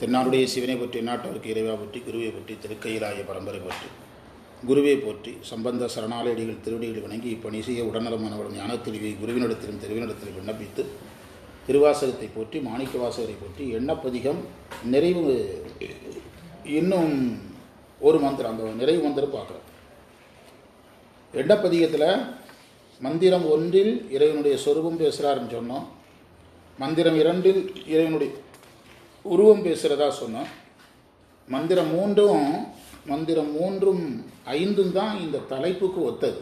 தென்னாருடைய சிவனை பற்றி நாட்டவருக்கு இறைவா பற்றி குருவை பற்றி திருக்கையிலாய பரம்பரை பற்றி. குருவை போற்றி சம்பந்த சரணாலயடிகள் திருவடிகளை வணங்கி இப்பணி செய்ய உடனரமானவரும் ஞானத்தெளிவை குருவினிடத்திலும் தெருவினிடத்திலும் விண்ணப்பித்து திருவாசகத்தை போற்றி மாணிக்க வாசகரை போற்றி எண்ணப்பதிகம் நிறைவு இன்னும் ஒரு மந்திரம் அந்த நிறைவு மந்திரம் பார்க்குறோம். எண்ணப்பதிகத்தில் மந்திரம் ஒன்றில் இறைவனுடைய சொரூபம் பேசுகிறாருன்னு சொன்னோம். மந்திரம் இரண்டில் இறைவனுடைய உருவம் பேசுகிறதா சொன்னோம். மந்திரம் மூன்றும் மந்திரம் மூன்றும் ஐந்தும் தான் இந்த தலைப்புக்கு ஒத்தது.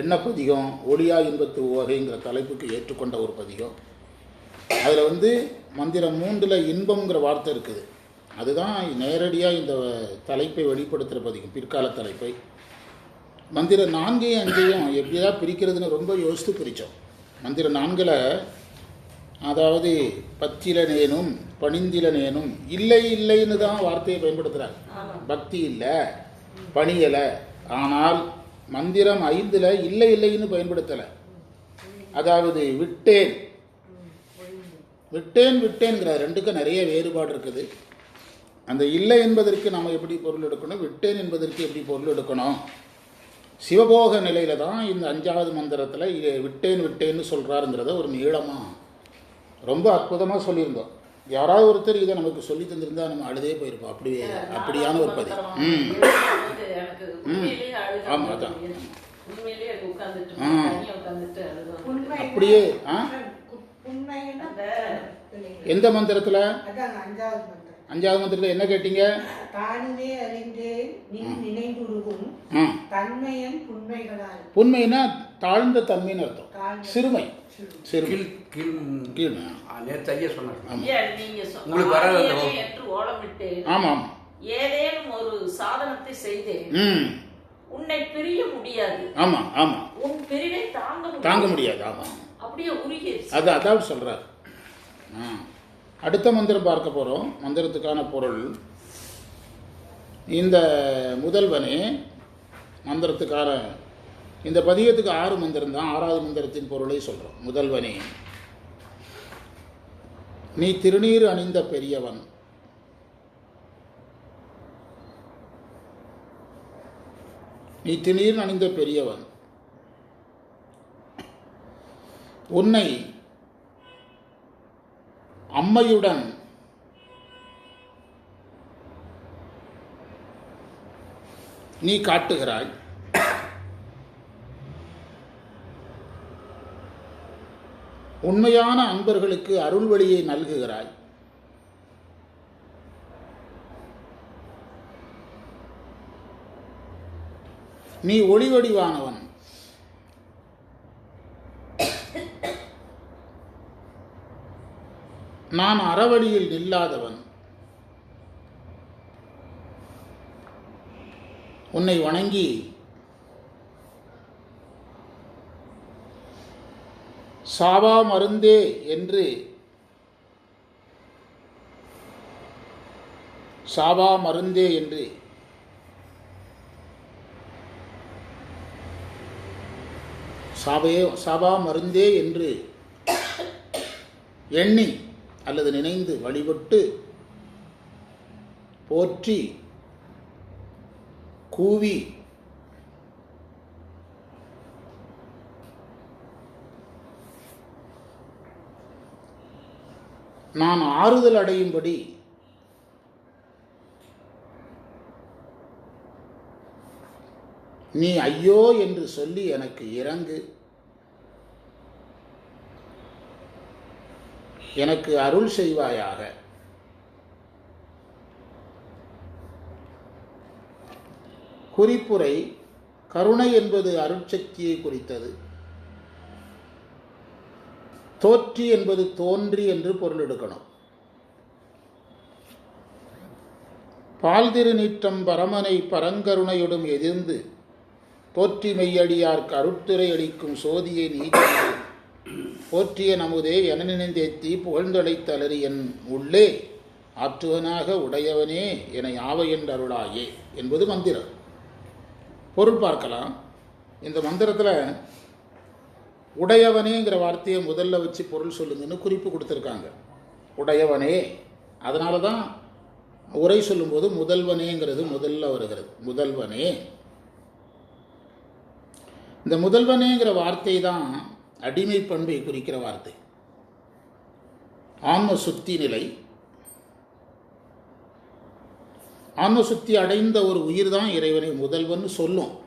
என்ன பதிகம்? ஒளியா இன்பத்து ஓகைங்கிற தலைப்புக்கு ஏற்றுக்கொண்ட ஒரு பதிகம். அதில் வந்து மந்திரம் மூன்றில் இன்பம்ங்கிற வார்த்தை இருக்குது. அதுதான் நேரடியாக இந்த தலைப்பை வெளிப்படுத்துகிற பதிகம் பிற்கால தலைப்பை. மந்திரம் நான்கையும் அஞ்சையும் எப்படியா பிரிக்கிறதுன்னு ரொம்ப யோசித்து பிரித்தோம் மந்திரம் நான்கில் அதாவது பத்தில நேனும் பணிந்தில நேனும் இல்லை இல்லைன்னு தான் வார்த்தையை பயன்படுத்துகிறார் பக்தி இல்லை பணியலை ஆனால் மந்திரம் ஐந்தில் இல்லை இல்லைன்னு பயன்படுத்தலை. அதாவது விட்டேன். விட்டேன் விட்டேன்ங்கிற ரெண்டுக்கும் நிறைய வேறுபாடு இருக்குது. அந்த இல்லை என்பதற்கு நம்ம எப்படி பொருள் எடுக்கணும்? விட்டேன் என்பதற்கு எப்படி பொருள் எடுக்கணும்? சிவபோக நிலையில தான் இந்த அஞ்சாவது மந்திரத்தில் விட்டேன் விட்டேன்னு சொல்கிறாருங்கிறத ஒரு நீளமாக ரொம்ப அற்புதமாக சொல்லியிருந்தோம். யாராவது ஒருத்தர் இதை நமக்கு சொல்லி தந்திருந்தா நம்ம அழுதே போயிருப்போம். அப்படியே அப்படியான ஒரு பதிவு. ம். ஆமா, அதான். உண்மையிலேயே உட்கார்ந்துட்டு ஆ. தனியா உட்கார்ந்துட்டு அழுதுவாங்க. உண்மை அப்படியே, ஆ? எந்த மந்திரத்தில்? அதான் அஞ்சாவது மந்திரத்தில் என்ன கேட்டீங்க? தானுமே அறிந்தேன் நின் நினைவுருகும் தன்மையன் புண்மைகளால். உண்மைன்னா தாழ்ந்த தன்மைன்னு அர்த்தம். சிறுமை. சிறுமை கீழ் கீழ் கீழ். ஆ, நேத்து ஐயா சொன்னார். ஆமாம் உங்களுக்கு வராத என்று ஏதேனும் ஒரு சாதனத்தை செய்தேன். உன்னை பிரிய முடியாது. ஆமாம் ஆமாம் உன் பிரிவை தாங்க முடியாது. தாங்க முடியாது ஆமாம் அப்படியே உருகிருச்சு அது அதாவது சொல்கிறார் ஆ. அடுத்த மந்திரம் பார்க்க போகிறோம் மந்திரத்துக்கான பொருள். இந்த முதல்வனே மந்திரத்துக்கான இந்த பதியத்துக்கு ஆறு மந்திரம் தான் ஆறாவது மந்திரத்தின் பொருளை சொல்கிறோம் முதல்வனே நீ திருநீர் அணிந்த பெரியவன் நீ திருநீர் அணிந்த பெரியவன் உன்னை அம்மையுடன் நீ காட்டுகிறாய். உண்மையான அன்பர்களுக்கு அருள்வழியை நல்குகிறாய். நீ ஒளிவடிவானவன். நான் அறவழியில் நில்லாதவன். உன்னை வணங்கி சாவா மருந்தே என்று சாவா மருந்தே என்று சாவையே சாவா மருந்தே என்று எண்ணி அல்லது நினைந்து வழிபட்டு போற்றி கூவி நான் ஆறுதல் அடையும்படி நீ ஐயோ என்று சொல்லி எனக்கு இறங்கு. எனக்கு அருள் செய்வாயாக. குறிப்புரை கருணை என்பது அருட்சக்தியை குறித்தது. தோற்றி என்பது தோன்றி என்று பொருள் எடுக்கணும். பால் திருநீற்றம் பரமனை பரங்கருணையுடன் எதிர்ந்து போற்றி மெய்யடியார் கருத்துரை அளிக்கும் சோதியை நீக்கி போற்றிய நமுதே என நினைந்தேத்தி புகழ்ந்தடைத்த தளறி என் உள்ளே ஆற்றுவனாக உடையவனே என யாவை என்றருளாயே என்பது மந்திரம். பொருள் பார்க்கலாம். இந்த மந்திரத்தில் உடையவனேங்கிற வார்த்தையை முதல்ல வச்சு பொருள் சொல்லுங்கன்னு குறிப்பு கொடுத்துருக்காங்க. உடையவனே. அதனால தான் உரை சொல்லும்போது முதல்வனேங்கிறது முதல்ல வருகிறது. முதல்வனே. இந்த முதல்வனேங்கிற வார்த்தை தான் அடிமை பண்பை குறிக்கிற வார்த்தை. ஆன்ம சுத்தி நிலை. ஆன்ம சுத்தி அடைந்த ஒரு உயிர் தான் இறைவனை முதல்வன் சொல்லும்.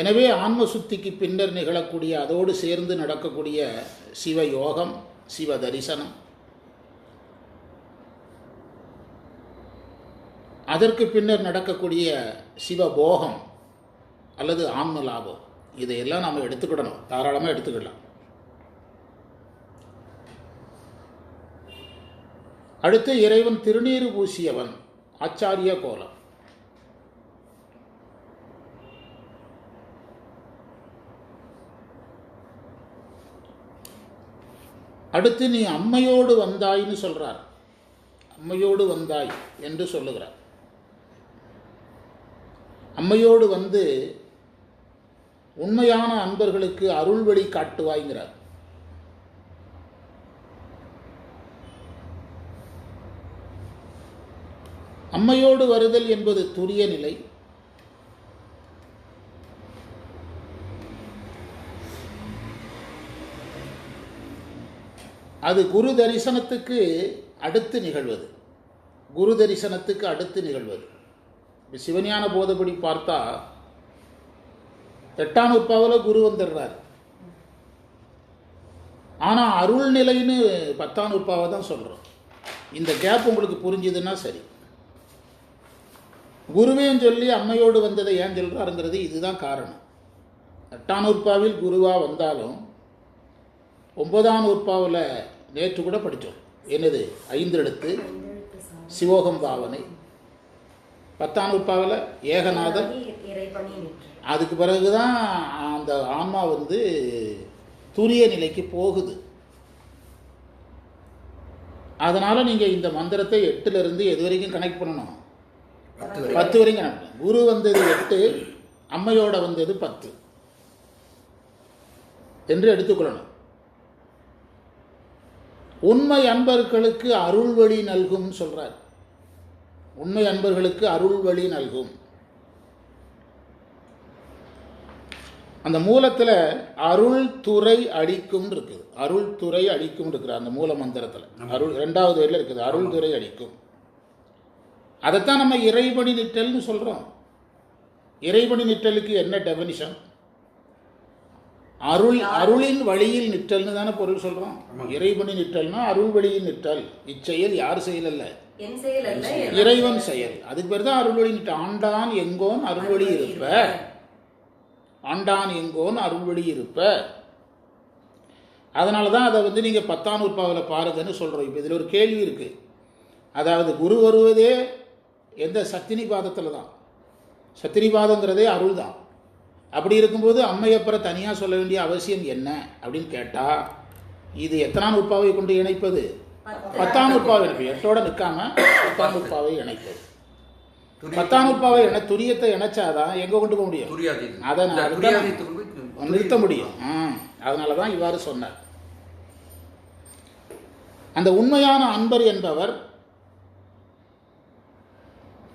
எனவே ஆன்ம சுத்திக்கு பின்னர் நிகழக்கூடிய அதோடு சேர்ந்து நடக்கக்கூடிய சிவ யோகம் சிவ தரிசனம் அதற்கு பின்னர் நடக்கக்கூடிய சிவபோகம் அல்லது ஆன்ம லாபம் இதையெல்லாம் நாம் எடுத்துக்கிடணும். தாராளமாக எடுத்துக்கிடலாம். அடுத்து இறைவன் திருநீறு பூசியவன் ஆச்சாரிய கோலம். அடுத்து நீ அம்மையோடு வந்தாய்ன்னு சொல்கிறார் அம்மையோடு வந்தாய் என்று சொல்லுகிறார். அம்மையோடு வந்து உண்மையான அன்பர்களுக்கு அருள்வழி காட்டுவாய்ங்கிறார். அம்மையோடு வருதல் என்பது துரிய நிலை. அது குரு தரிசனத்துக்கு அடுத்து நிகழ்வது. குரு தரிசனத்துக்கு அடுத்து நிகழ்வது. இப்போ சிவஞான போதபடி பார்த்தா எட்டாம் உற்பாவில் குரு வந்துடுறார். ஆனால் அருள் நிலைன்னு பத்தாம் நூற்பாவை தான் சொல்கிறோம் இந்த கேப் உங்களுக்கு புரிஞ்சுதுன்னா சரி. குருவேன்னு சொல்லி அம்மையோடு வந்ததை ஏன் சொல்கிறாருங்கிறது இதுதான் காரணம். எட்டாம் உற்பாவில் குருவாக வந்தாலும் ஒன்பதாம் உற்பாவில் நேற்று கூட படித்தோம் என்னது? ஐந்தெழுத்து சிவோகம் பாவனை பத்தாம் இறைபணி நின்று அதுக்கு பிறகு தான் அந்த ஆன்மா வந்து துரிய நிலைக்கு போகுது. அதனால் நீங்கள் இந்த மந்திரத்தை எட்டுலேருந்து எது வரைக்கும் கனெக்ட் பண்ணணும்? பத்து வரை பத்து வரைக்கும் கனெக்ட் பண்ணணும். குரு வந்தது எட்டு அம்மையோட வந்தது பத்து. என்று எடுத்துக்கொள்ளணும். உண்மை அன்பர்களுக்கு அருள் வழி நல்கும் சொல்றார். உண்மை அன்பர்களுக்கு அருள் வழி நல்கும். அந்த மூலத்தில் அருள் துறை அடிக்கும் இருக்குது. அருள் துறை அடிக்கும் இருக்குது அந்த மூல மந்திரத்தில். அருள் ரெண்டாவது வரையில் இருக்குது. அருள் துறை அடிக்கும். அதைத்தான் நம்ம இறைபணி நிற்றல்னு சொல்கிறோம் இறைபணி நிற்றலுக்கு என்ன டெஃபினிஷன் அருள் அருளின் வழியில் நிற்றல்னு தானே பொருள் சொல்கிறோம் இறைபணி நிற்றல்னா அருள் வழியில் நிற்றல். இச்செயல் யார் செயல் அல்ல? இறைவன் செயல். அதுக்கு பேர் தான் அருள்வழி நிற்றல் ஆண்டான் எங்கோன் அருள்வழி இருப்ப. ஆண்டான் எங்கோன் அருள்வழி இருப்ப. அதனால தான் அதை வந்து நீங்கள் பத்தாம் உற்பாவில் பாருங்கன்னு சொல்கிறோம் இப்போ இதில் ஒரு கேள்வி இருக்குது அதாவது குரு வருவதே எந்த சத்தினிபாதத்தில் தான். சத்தினிபாதங்கிறதே அருள் தான் அப்படி இருக்கும்போது அம்மையப்பரை தனியாக சொல்ல வேண்டிய அவசியம் என்ன அப்படின்னு கேட்டால் இது எத்தனாம் உற்பாவை கொண்டு இணைப்பது? பத்தாம் உற்பாவை இணைப்பு. எட்டோட நிற்காம பத்தாம் உற்பாவை இணைப்பது. பத்தாம் உற்பாவை இணை துரியத்தை இணைச்சாதான் எங்கே கொண்டு போக முடியும். அதை நான் நிறுத்த முடியும். ம் அதனால தான் இவ்வாறு சொன்னார். அந்த உண்மையான அன்பர் என்பவர்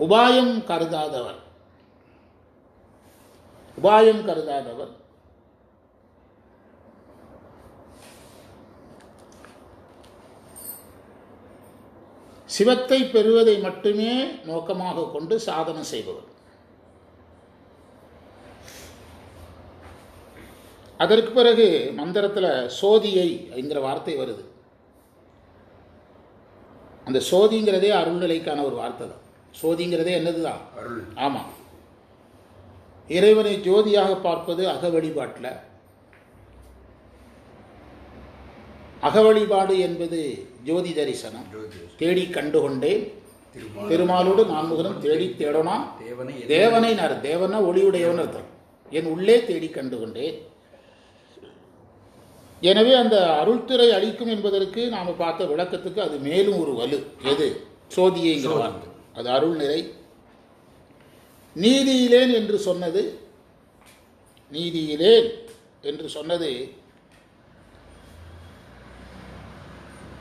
உபாயம் கருதாதவர். உபாயம் கருதாதவர். சிவத்தை பெறுவதை மட்டுமே நோக்கமாக கொண்டு சாதனை செய்பவர். அதற்கு பிறகு மந்திரத்தில் சோதியை என்கிற வார்த்தை வருது. அந்த சோதிங்கிறதே அருள்நிலைக்கான ஒரு வார்த்தை தான். சோதிங்கிறதே என்னது தான் அருள். ஆமாம் இறைவனை ஜோதியாக பார்ப்பது அக வழிபாட்டில். அக வழிபாடு என்பது ஜோதி தரிசனம். தேடி கண்டுகொண்டேன். திருமால் திருமாலோடு நான்முகனும் தேடி தேடனா? தேவனை தேவனை நான் தேவனா ஒளியுடையவன் அர்த்தம் என் உள்ளே தேடி கண்டுகொண்டேன். எனவே அந்த அருள்துறை அளிக்கும் என்பதற்கு நாம் பார்த்த விளக்கத்துக்கு அது மேலும் ஒரு வலு. எது? சோதியைங்கிற சோதி. வார்த்தை. அது அருள் நிறை நீதியிலேன் என்று சொன்னது. நீதியிலேன் என்று சொன்னது.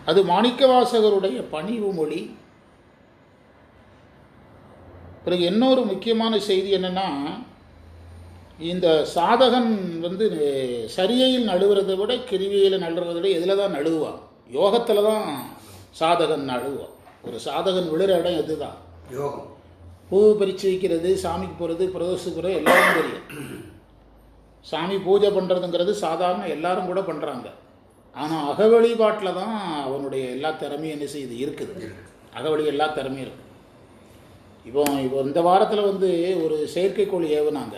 அது மாணிக்கவாசகருடைய பணிவு மொழி. பிறகு இன்னொரு முக்கியமான செய்தி என்னென்னா இந்த சாதகன் வந்து சரியையில் நழுவுறதை விட கிரிவியில் நழுவுறதை விட எதில் தான் நழுவான் யோகத்தில் தான் சாதகன் நழுவான் ஒரு சாதகன் விழுற இடம் எதுதான்? யோகம். பூ பறித்து வைக்கிறது சாமிக்கு போகிறது பிரதோஷத்துக்கு போகிறது எல்லாரும் தெரியும். சாமி பூஜை பண்ணுறதுங்கிறது சாதாரண எல்லாரும் கூட பண்ணுறாங்க ஆனால் அக வழிபாட்டில் தான் அவனுடைய எல்லா திறமையும் என்ன செய்யுது? இருக்குது. அகவழி எல்லா திறமையும் இருக்குது இப்போ இப்போ இந்த வாரத்தில் வந்து ஒரு செயற்கைக்கோள் ஏவுனாங்க.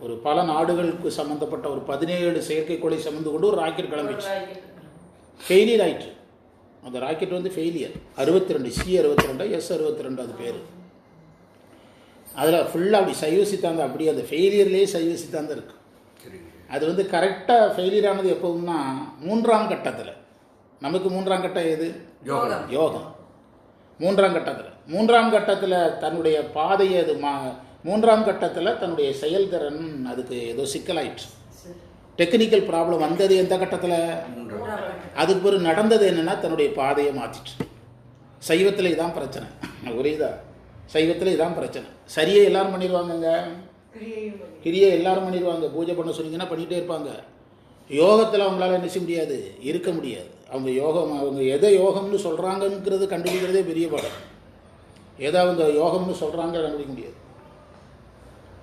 ஒரு பல நாடுகளுக்கு சம்மந்தப்பட்ட ஒரு பதினேழு செயற்கைக்கோளை சம்மந்து கொண்டு ஒரு ராக்கெட் கிளம்பிச்சு ஃபெயிலியர் ஆயிடுச்சு அந்த ராக்கெட் வந்து ஃபெயிலியர் அறுபத்தி ரெண்டு சி அறுபத்தி ரெண்டு எஸ் அறுபத்தி ரெண்டு அது பேர். அதில் ஃபுல்லாக அப்படி சைவ சித்தாந்தம் அப்படி அந்த ஃபெயிலியர்லேயே சைவ சித்தாந்தம் இருக்குது அது வந்து கரெக்டாக ஃபெயிலியர் ஆனது எப்போதுன்னா மூன்றாம் கட்டத்தில். நமக்கு மூன்றாம் கட்டம் எது யோகம். யோகம். மூன்றாம் கட்டத்தில். மூன்றாம் கட்டத்தில் தன்னுடைய பாதையை அது மா மூன்றாம் கட்டத்தில் தன்னுடைய செயல்திறன் அதுக்கு ஏதோ சிக்கலாயிற்று. டெக்னிக்கல் ப்ராப்ளம் வந்தது எந்த கட்டத்தில்? அதுக்கு பிறகு நடந்தது என்னென்னா தன்னுடைய பாதையை மாற்றிட்டு சைவத்தில் இதான் பிரச்சனை. புரியுதா சைவத்தில் இதான் பிரச்சனை. சரியை எல்லாரும் பண்ணிடுவாங்கங்க. கிரியை எல்லாரும் பண்ணிடுவாங்க. பூஜை பண்ண சொன்னீங்கன்னா பண்ணிகிட்டே இருப்பாங்க. யோகத்தில் அவங்களால என்ன செய்ய முடியாது? இருக்க முடியாது. அவங்க யோகம் அவங்க எதை யோகம்னு சொல்கிறாங்கங்கிறது கண்டுபிடிக்கிறதே பெரிய பாடம். எதை அவங்க யோகம்னு சொல்கிறாங்க கண்டுபிடிக்க முடியாது.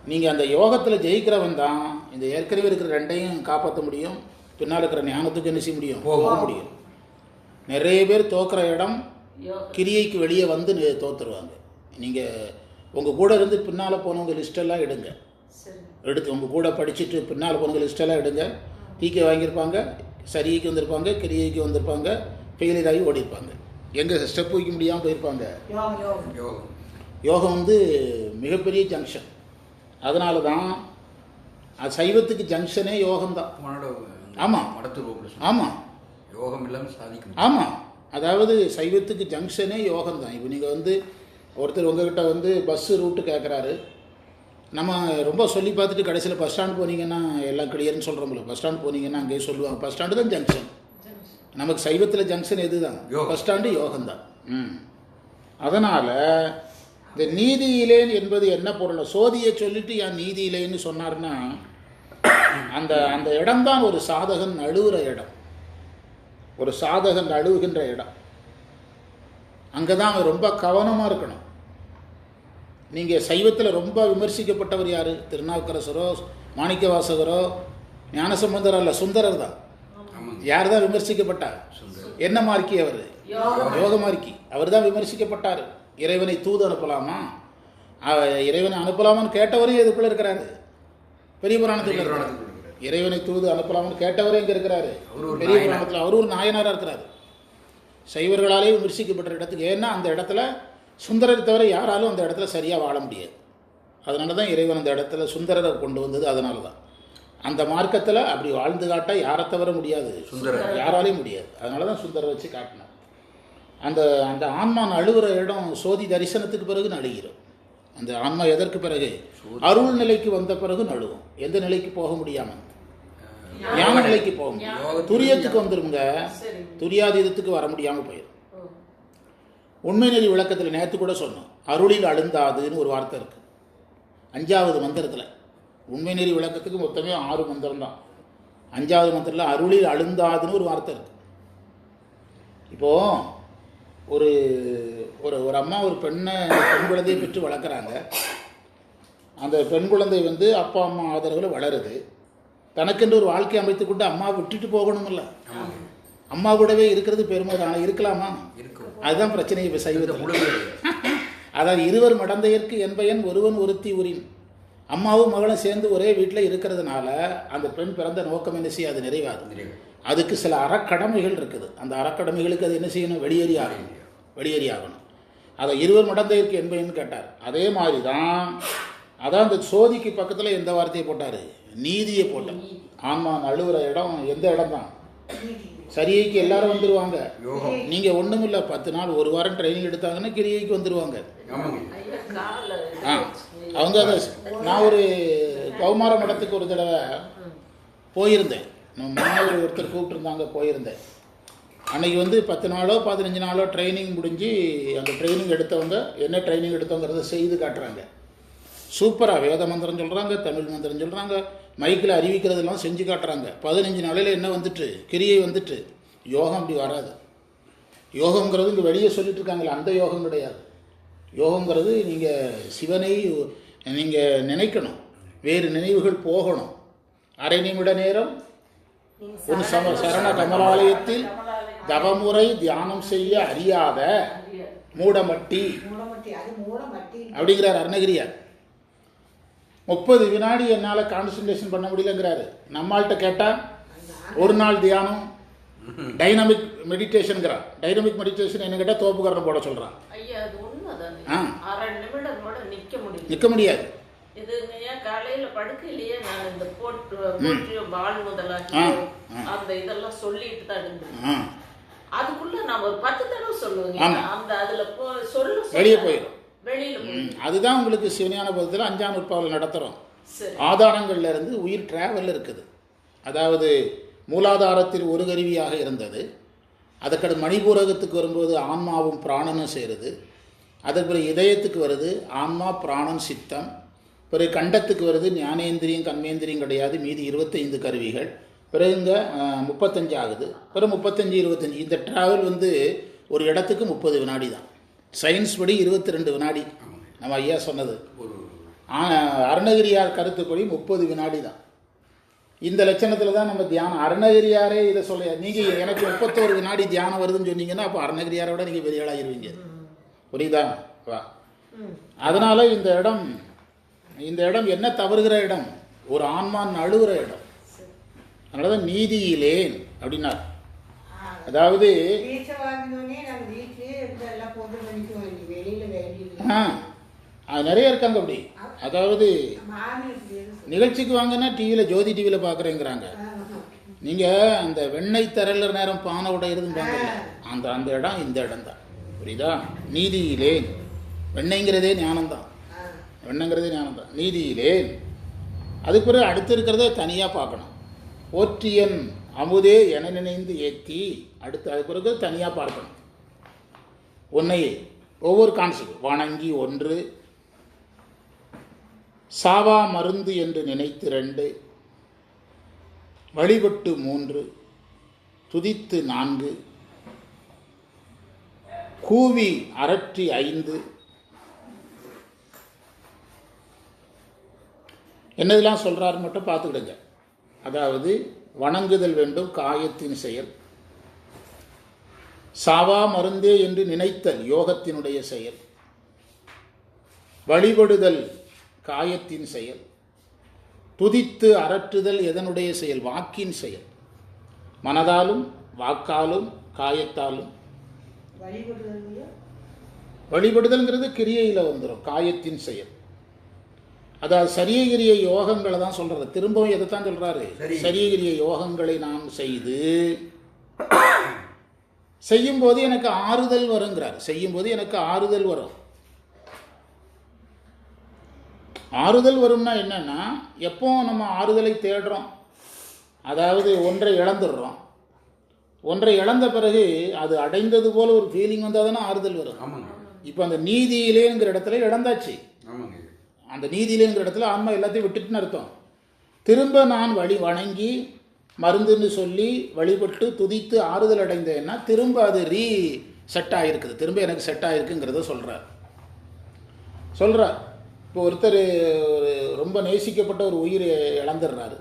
நீங்கள் அந்த யோகத்தில் ஜெயிக்கிறவன் தான் இந்த ஏற்கனவே இருக்கிற ரெண்டையும் காப்பாற்ற முடியும். பின்னால் இருக்கிற ஞானத்துக்கு என்ன செய்ய முடியும்? போக முடியும். நிறைய பேர் தோக்குற இடம் கிரியைக்கு வெளியே வந்து தோத்துருவாங்க. நீங்கள் உங்கள் கூட இருந்து பின்னால் போனவங்க லிஸ்டெல்லாம் எடுங்க. சரி எடுத்து உங்கள் கூட படிச்சுட்டு பின்னால் போனவங்க லிஸ்டெல்லாம் எடுங்க. டீக்கே வாங்கியிருப்பாங்க சரிக்கு வந்திருப்பாங்க கிரியைக்கு வந்திருப்பாங்க ஃபெயிலியர் ஆகி ஓடிருப்பாங்க எங்கே ஸ்டெப் வைக்க முடியாமல் போயிருப்பாங்க. யோகம் யோகம். யோகம். யோகம் வந்து மிகப்பெரிய ஜங்ஷன் அதனால தான் அது சைவத்துக்கு ஜங்ஷனே யோகம்தான். உன்னோட ஆமா. மடத்து ரூபில் ஆமாம் யோகம் இல்லாமல் சாதிக்க முடியும் ஆமாம் அதாவது சைவத்துக்கு ஜங்ஷனே யோகம் தான் இப்போ நீங்கள் வந்து ஒருத்தர் உங்ககிட்ட வந்து பஸ்ஸு ரூட்டு கேட்குறாரு நம்ம ரொம்ப சொல்லி பார்த்துட்டு கடைசியில் பஸ் ஸ்டாண்ட் போனீங்கன்னா எல்லாம் கிளியர்னு சொல்கிறோம்ல பஸ் ஸ்டாண்ட் போனீங்கன்னா அங்கேயே சொல்லுவாங்க. பஸ் ஸ்டாண்டு தான் ஜங்ஷன் நமக்கு சைவத்தில் ஜங்ஷன் எது தான். பஸ் ஸ்டாண்டு யோகம் தான். ம். அதனால் இந்த நீதியிலேன் என்பது என்ன பொருள்? சோதியை சொல்லிட்டு என் நீதியிலேன்னு சொன்னார்னா அந்த அந்த இடம்தான் ஒரு சாதகன் நழுவுற இடம். ஒரு சாதகன் நழுவுகின்ற இடம். அங்கே தான் ரொம்ப கவனமாக இருக்கணும். நீங்கள் சைவத்தில் ரொம்ப விமர்சிக்கப்பட்டவர் யார்? திருநாவுக்கரசரோ மாணிக்கவாசகரோ ஞானசம்பந்தரோ அல்ல சுந்தரர் தான். யார் தான் விமர்சிக்கப்பட்டார்? என்ன மார்க்கி அவர்? யோக மார்க்கி. அவர் தான் விமர்சிக்கப்பட்டார். இறைவனை தூது அனுப்பலாமா? இறைவனை அனுப்பலாமான்னு கேட்டவரும் எதுக்குள்ள இருக்கிறாரு. பெரிய புராணத்தில் இருக்கிறார். இறைவனை தூது அனுப்பலாமான்னு கேட்டவரே இங்கே இருக்கிறாரு. பெரிய. புராணத்தில் அவர் ஒரு நாயனாராக இருக்கிறாரு. சைவர்களாலே விமர்சிக்கப்பட்ட இடத்துக்கு ஏன்னா அந்த இடத்துல சுந்தரரை தவிர யாராலும் அந்த இடத்துல சரியாக வாழ முடியாது. அதனால தான் இறைவன் அந்த இடத்துல சுந்தரரை கொண்டு வந்தது அதனால தான் அந்த மார்க்கத்தில் அப்படி வாழ்ந்து காட்ட யாரை தவிர முடியாது. சுந்தரர். யாராலையும் முடியாது. அதனால தான் சுந்தரர் வச்சு காட்டினார். அந்த அந்த ஆன்மா நழுவுற இடம் சோதி தரிசனத்துக்கு பிறகு நழுகிறோம். அந்த ஆன்மா எதற்கு பிறகு? அருள் நிலைக்கு வந்த பிறகு நழுவும். எந்த நிலைக்கு போக முடியாமல் ஞான நிலைக்கு போக முடியும் துரியத்துக்கு வந்துருங்க. துரியாதீதத்துக்கு வர முடியாமல் போயிடும் உண்மை நெறி விளக்கத்தில் நேற்று கூட சொன்னோம். அருளில் அழுந்தாதுன்னு ஒரு வார்த்தை இருக்கு. அஞ்சாவது மந்திரத்தில். உண்மை நெறி விளக்கத்துக்கு மொத்தமே ஆறு மந்திரம் தான். அஞ்சாவது மந்திரத்தில் அருளில் அழுந்தாதுன்னு ஒரு வார்த்தை இருக்கு. இப்போ ஒரு ஒரு ஒரு அம்மா ஒரு பெண்ணை பெண் குழந்தையை பெற்று வளர்க்குறாங்க. அந்த பெண் குழந்தை வந்து அப்பா அம்மா ஆதரவில் வளருது. தனக்கென்று ஒரு வாழ்க்கை அமைத்துக் கொண்டு அம்மா விட்டுட்டு போகணுமில்ல. ஆமாங்க அம்மா கூடவே இருக்கிறது பெருமை தான் இருக்கலாமா? இருக்கும். அதுதான் பிரச்சனை இப்போ சைவத்தில். அதாவது இருவர் மடந்தையர்க்கு என்பயன் ஒருவன் ஒருத்தி உரின். அம்மாவும் மகளும் சேர்ந்து ஒரே வீட்டில் இருக்கிறதுனால அந்த பெண் பிறந்த நோக்கம் என்ன செய்ய அது நிறைவாகும் நிறைவு. அதுக்கு சில அறக்கடமைகள் இருக்குது. அந்த அறக்கடமைகளுக்கு அது என்ன செய்யணும்? வெளியேறி ஆகணும் வெளியேறி ஆகணும் அதை இருவர் மடந்தையர்க்கு என்பயன்னு கேட்டார். அதே மாதிரி தான் அதான் அந்த சோதிக்கு பக்கத்தில் எந்த வார்த்தையை போட்டார்? நீதியை போட்டார் ஆன்மா நழுவுற இடம் எந்த இடம் தான் சரியைக்கு எல்லாரும் வந்துருவாங்க. யோகம். நீங்கள் ஒன்றும் இல்லை பத்து நாள் ஒரு வாரம் ட்ரைனிங் எடுத்தாங்கன்னா கிரியைக்கு வந்துடுவாங்க ஆமாங்க. ஐயா கால ஆ அவங்க அதை நான் ஒரு கௌமார மடத்துக்கு ஒரு தடவை போயிருந்தேன். நம்ம மாணவர் ஒருத்தர் கூப்பிட்டுருந்தாங்க போயிருந்தேன். அன்னைக்கு வந்து பத்து நாளோ பதினஞ்சு நாளோ ட்ரைனிங் முடிஞ்சு அந்த ட்ரைனிங் எடுத்தவங்க என்ன ட்ரைனிங் எடுத்தவங்கிறத செய்து காட்டுறாங்க. சூப்பராக வேத மந்திரம் சொல்கிறாங்க தமிழ் மந்திரம் சொல்கிறாங்க மைக்கில் அறிவிக்கிறதெல்லாம் செஞ்சு காட்டுறாங்க. பதினஞ்சு நாளையில் என்ன வந்துட்டு? கிரியை வந்துட்டு. யோகம் அப்படி வராது. யோகங்கிறது இங்கே வெளியே சொல்லிட்டு இருக்காங்களே அந்த யோகம் கிடையாது. யோகங்கிறது நீங்கள் சிவனை நீங்கள் நினைக்கணும். வேறு நினைவுகள் போகணும். அரை நிமிட நேரம் உன் சம சரண கமலாலயத்தில் தவமுறை தியானம் செய்ய அறியாத மூடமட்டி. அப்படிங்கிறார் அருணகிரியார். முப்பது வினாடி என்னால் கான்சன்ட்ரேஷன் பண்ண முடியலங்கிறாரு. நம்மள்கிட்ட கேட்டால் ஒரு நாள் தியானம் டைனமிக் மெடிடேஷனுங்கிறான் டைனமிக் மெடிடேஷன் என்ன கேட்டால் தோப்புக்கரணம் போட சொல்கிறான் ஐயா அது உண்மைதானே? ஆ. நிற்க முடியாது. காலையில படுக்கையிலேயே நான் இந்த போட்டு பால் முதலாக்கி. அந்த இதெல்லாம் சொல்லிட்டு தான் இருந்தேன். அதுக்குள்ள நான் ஒரு பத்து தடவை சொல்லுவேங்க. அந்த அதுல போ சொல்ல வெளியே போயிடும். அதுதான் உங்களுக்கு சிவஞான பதத்தில் அஞ்சாம் நூற்பாவில் நடத்துகிறோம் ஆதாரங்கள்ல இருந்து உயிர் டிராவல் இருக்குது. அதாவது மூலாதாரத்தில் ஒரு கருவியாக இருந்தது. அதுக்கடுத்து மணிபூரகத்துக்கு வரும்போது ஆன்மாவும் பிராணனும் சேருது. அதுக்கு பிறகு இதயத்துக்கு வருது ஆன்மா பிராணன் சித்தம். பிறகு கண்டத்துக்கு வருது ஞானேந்திரியம் கண்மேந்திரியம் கிடையாது. மீதி இருபத்தைந்து கருவிகள். பிறகு இங்கே முப்பத்தஞ்சு ஆகுது. பிறகு முப்பத்தஞ்சு இருபத்தஞ்சு. இந்த டிராவல் வந்து ஒரு இடத்துக்கு முப்பது வினாடி தான் சயின்ஸ் படி இருபத்தி ரெண்டு வினாடி. நம்ம ஐயா சொன்னது. அருணகிரியார் கருத்துப்படி முப்பது வினாடி தான். இந்த லட்சணத்தில் தான் நம்ம தியானம். அருணகிரியாரே இதை சொல்ல நீங்கள் எனக்கு முப்பத்தோரு வினாடி தியானம் வருதுன்னு சொன்னீங்கன்னா அப்போ அருணகிரியாரை விட நீங்கள் பெரிய ஆளாயிருவீங்க. புரியுதா? வா. அதனால இந்த இடம் இந்த இடம் என்ன தவறுகிற இடம்? ஒரு ஆன்மான் அழுகிற இடம். அதனால தான் நீதியிலேன் அப்படின்னார். அதாவது ஆ. அது நிறைய இருக்காங்க அப்படி. அதாவது. நிகழ்ச்சிக்கு வாங்கன்னா டிவியில் ஜோதி டிவியில் பார்க்குறேங்கிறாங்க. நீங்கள் அந்த வெண்ணெய் தரல நேரம் பானை உடையிறதும்பாங்கல்ல அந்த அந்த இடம் இந்த இடம் தான் புரியுதா? நீதியிலே. வெண்ணெய்ங்கிறதே ஞானம்தான். வெண்ணங்கிறதே ஞானம்தான். நீதியிலே. அதுக்கு பிறகு அடுத்து இருக்கிறத தனியாக பார்க்கணும். போற்றியன் அமுதே என நினைந்து ஏத்தி அடுத்து அதுக்கு பிறகு தனியாக பார்க்கணும். உன்னையே ஒவ்வொரு கான்செப்ட் வணங்கி ஒன்று சாவா மருந்து என்று நினைத்து ரெண்டு வழிபட்டு மூன்று துதித்து நான்கு கூவி அரற்றி ஐந்து. என்னதெல்லாம் சொல்கிறாருன்னு மட்டும் பார்த்துக்கிடுங்க. அதாவது வணங்குதல் வேண்டும் காயத்தின் செயல். சாவா மருந்தே என்று நினைத்தல் யோகத்தினுடைய செயல். வழிபடுதல் காயத்தின் செயல் துதித்து அரற்றுதல் எதனுடைய செயல்? வாக்கின் செயல். மனதாலும் வாக்காலும் காயத்தாலும். வழிபடுதல்ங்கிறது? கிரியையில் வந்துடும் காயத்தின் செயல். அதாவது சரியகிரிய யோகங்களை தான் சொல்றாரு திரும்பவும் எதை தான் சொல்றாரு? சரி. சரியகிரிய யோகங்களை நான் செய்து செய்யும்போது எனக்கு ஆறுதல் வருங்கிறார். செய்யும்போது எனக்கு ஆறுதல் வரும். ஆறுதல் வரும்னா என்னன்னா எப்போ நம்ம ஆறுதலை தேடுறோம்? அதாவது ஒன்றை இழந்துடுறோம். ஒன்றை இழந்த பிறகு அது அடைந்தது போல ஒரு ஃபீலிங் வந்தால் தானே ஆறுதல் வரும். ஆமாங்க. இப்போ அந்த நீதியிலேங்கிற இடத்துல இழந்தாச்சு. ஆமாங்க. அந்த நீதியிலேங்கிற இடத்துல ஆன்மா எல்லாத்தையும் விட்டுட்டுன்னு அர்த்தம். திரும்ப நான் வழி வணங்கி மருந்துன்னு சொல்லி வழிபட்டு துதித்து ஆறுதல் அடைந்தேன்னா திரும்ப அது ரீ செட் ஆகிருக்குது திரும்ப எனக்கு செட் ஆகிருக்குங்கிறத சொல்கிறார் சொல்கிறார் இப்போ ஒருத்தர் ஒரு ரொம்ப நேசிக்கப்பட்ட ஒரு உயிர் இழந்துடுறாரு.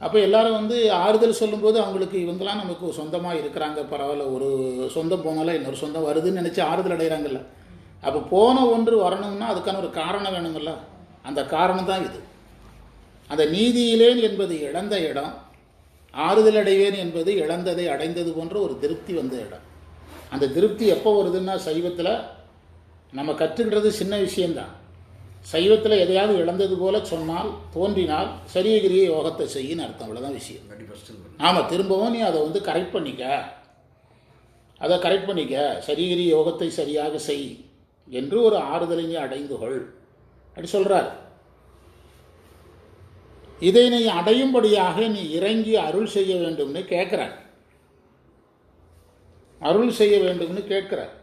அப்போ எல்லாரும் வந்து ஆறுதல் சொல்லும்போது அவங்களுக்கு இவங்கெல்லாம் நமக்கு சொந்தமாக இருக்கிறாங்க பரவாயில்ல ஒரு சொந்தம் போனாலும் இன்னொரு சொந்தம் வருதுன்னு நினச்சி ஆறுதல் அடைகிறாங்கல்ல அப்போ போன ஒன்று வரணும்னா அதுக்கான ஒரு காரணம் வேணுங்கள்ல அந்த காரணம் தான் இது. அந்த நீதியிலேன் என்பது இழந்த இடம் ஆறுதல் அடைவேன் என்பது இழந்ததை அடைந்தது போன்ற ஒரு திருப்தி வந்த இடம். அந்த திருப்தி எப்போ வருதுன்னா சைவத்தில் நம்ம கற்றுக்கிறது சின்ன விஷயந்தான் சைவத்தில் எதையாவது இழந்தது போல சொன்னால் தோன்றினால் சரியகிரிய யோகத்தை செய்யின்னு அர்த்தம். அவ்வளோதான் விஷயம். ஆமாம் திரும்பவும் நீ அதை வந்து கரெக்ட் பண்ணிக்க. அதை கரெக்ட் பண்ணிக்க. சரியகிரி யோகத்தை சரியாக செய் என்று ஒரு ஆறுதலை நீ அடைந்து கொள். அப்படி சொல்கிறார் இதை நீ அடையும்படியாக நீ இறங்கி அருள் செய்ய வேண்டும்னு கேட்குறார். அருள் செய்ய வேண்டும்னு கேட்கிறார்.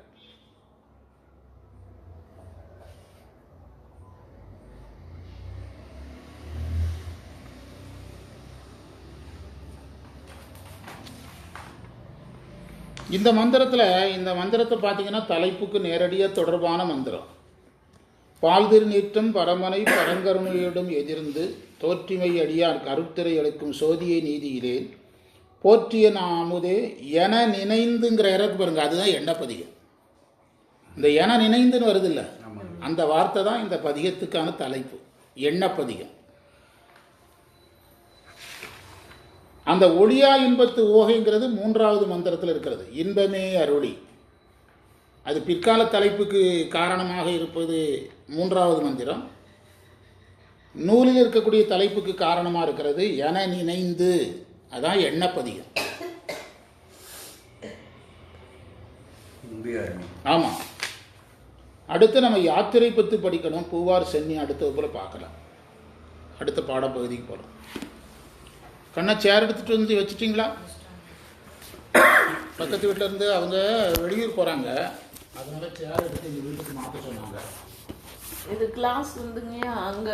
இந்த மந்திரத்தில் இந்த மந்திரத்தை பார்த்தீங்கன்னா தலைப்புக்கு நேரடியாக தொடர்பான மந்திரம். பால்திரு நீட்டம் பரமனை பரங்கருணையிடம் எதிர்ந்து தோற்றிமை அடியார் கருத்திரை எடுக்கும் சோதியை நீதியிலேன் போற்றிய நாமுதே என நினைந்துங்கிற இறக்கு பாருங்க அதுதான் எண்ண பதிகம். இந்த என நினைந்துன்னு வருதில்ல அந்த வார்த்தை தான் இந்த பதிகத்துக்கான தலைப்பு எண்ண பதிகம். அந்த ஒளியா இன்பத்து ஓகைங்கிறது மூன்றாவது மந்திரத்தில் இருக்கிறது. இன்பமே அருளி. அது பிற்கால தலைப்புக்கு காரணமாக இருப்பது மூன்றாவது மந்திரம். நூலில் இருக்கக்கூடிய தலைப்புக்கு காரணமாக இருக்கிறது என நினைந்து. அதான் எண்ணப்பதிகம். ஆமாம் அடுத்து நம்ம யாத்திரை பற்றி படிக்கணும். பூவார் சென்னி அடுத்த வகுப்புல பார்க்கலாம். அடுத்த பாடப்பகுதிக்கு போகிறோம் கண்ணா சேர் எடுத்துகிட்டு வந்து வச்சிட்டிங்களா? பக்கத்து வீட்டில் இருந்து அவங்க வெளியூர் போகிறாங்க அதனால சேர் எடுத்து எங்கள் வீட்டுக்கு மாற்ற சொன்னாங்க. இது கிளாஸ் வந்துங்க அங்க